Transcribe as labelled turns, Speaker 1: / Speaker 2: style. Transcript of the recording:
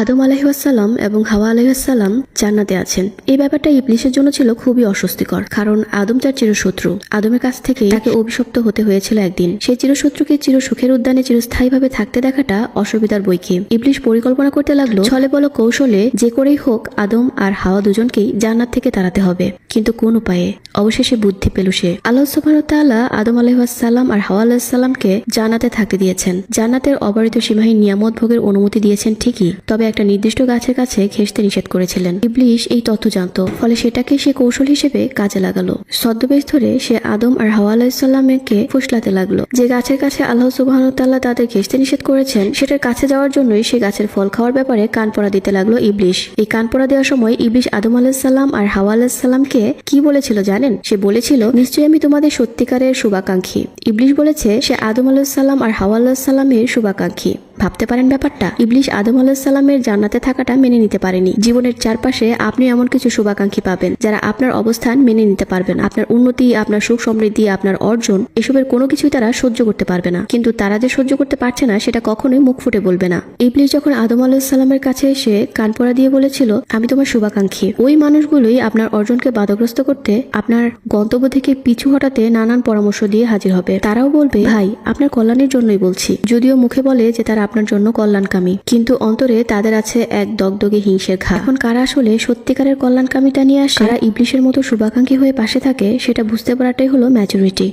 Speaker 1: আদম আলহিহাসাল্লাম এবং হাওয়া আলহিহাসাল্লাম জান্নাতে আছেন। এই ব্যাপারটা ইবলিশের জন্য ছিল খুবই অস্বস্তিকর, কারণ আদম তার চিরশত্রু। আদমের কাছ থেকে তাকে অভিশপ্ত হতে হয়েছিল একদিন। সেই চিরশত্রুকে চির সুখের উদ্যানে চিরস্থায়ীভাবে থাকতে দেখাটা অসুবিধার বইকে ইবলিশ পরিকল্পনা করতে লাগল, ছলে বলো কৌশলে যে করেই হোক আদম আর হাওয়া দুজনকেই জান্নাত থেকে তাড়াতে হবে। কিন্তু কোন উপায়ে? অবশেষে বুদ্ধি পেল সে। আল্লাহ সুবহান তাআলা আদম আলাইহাসাল্লাম আর হাওয়া আলাইসাল্লামকে জান্নাতে থাকতে দিয়েছেন। জান্নাতের অবারিত সীমাহীন নিয়ামত ভোগের অনুমতি দিয়েছেন ঠিকই, তবে একটা নির্দিষ্ট গাছের কাছে ঘেঁষতে নিষেধ করেছিলেন। ইবলিশ এই তথ্য জানতো, ফলে সেটাকে সে কৌশল হিসেবে কাজে লাগালো। ছদ্মবেশ ধরে সে আদম আর হাওয়া আলাইসাল্লামকে ফুসলাতে লাগল। যে গাছের কাছে আল্লাহ সুবহান তাআলা তাদের ঘেঁষতে নিষেধ করেছেন, সেটার কাছে যাওয়ার জন্যই সে গাছের ফল খাওয়ার ব্যাপারে কান পড়া দিতে লাগল ইবলিশ। এই কান পড়া দেওয়ার সময় ইবলিশ আদম আলাইসাল্লাম আর হাওয়া আলাইসাল্লামকে কি বলেছিল জানেন? সে বলেছিল, নিশ্চয়ই আমি তোমাদের সত্যিকারের শুভাকাঙ্ক্ষী। ইবলিশ বলেছে, সে আদম আলাইসাল্লাম আর হাওয়া আলাইসাল্লামের শুভাকাঙ্ক্ষী। ভাবতে পারেন ব্যাপারটা। ইবলিশ আদম আলাহিসাল্লামের জান্নাতে থাকাটা মেনে নিতে পারেনি। জীবনের চারপাশে আপনি এমন কিছু শুভাকাঙ্ক্ষী পাবেন, যারা আপনার অবস্থান মেনে নিতে পারবেন আপনার উন্নতি, আপনার সুখ সমৃদ্ধি, আপনার অর্জন, এসবের কোনো কিছুই তারা সহ্য করতে পারবে না। কিন্তু তারা যে সহ্য করতে পারছে না, সেটা কখনোই মুখ ফুটে বলবে না। ইবলিশ যখন আদম আলাহিসাল্লামের কাছে এসে কান পড়া দিয়ে বলেছিল, আমি তোমার শুভাকাঙ্ক্ষী। ওই মানুষগুলোই আপনার অর্জনকে বাধাগ্রস্ত করতে আপনার গন্তব্য থেকে পিছু হটাতে নানান পরামর্শ দিয়ে হাজির হবে। তারাও বলবে, ভাই, আপনার কল্যাণের জন্যই বলছি। যদিও মুখে বলে যে তারা আপনার জন্য কল্যাণকামী। কিন্তু অন্তরে তাদের আছে এক দগদগে হিংসের ঘা। এখন কারা আসলে সত্যিকারের কল্যাণকামীটা নিয়ে আসে? কারা ইবলিশের মতো শুভাকাঙ্ক্ষী হয়ে পাশে থাকে, সেটা বুঝতে পারাটাই হলো ম্যাচুরিটি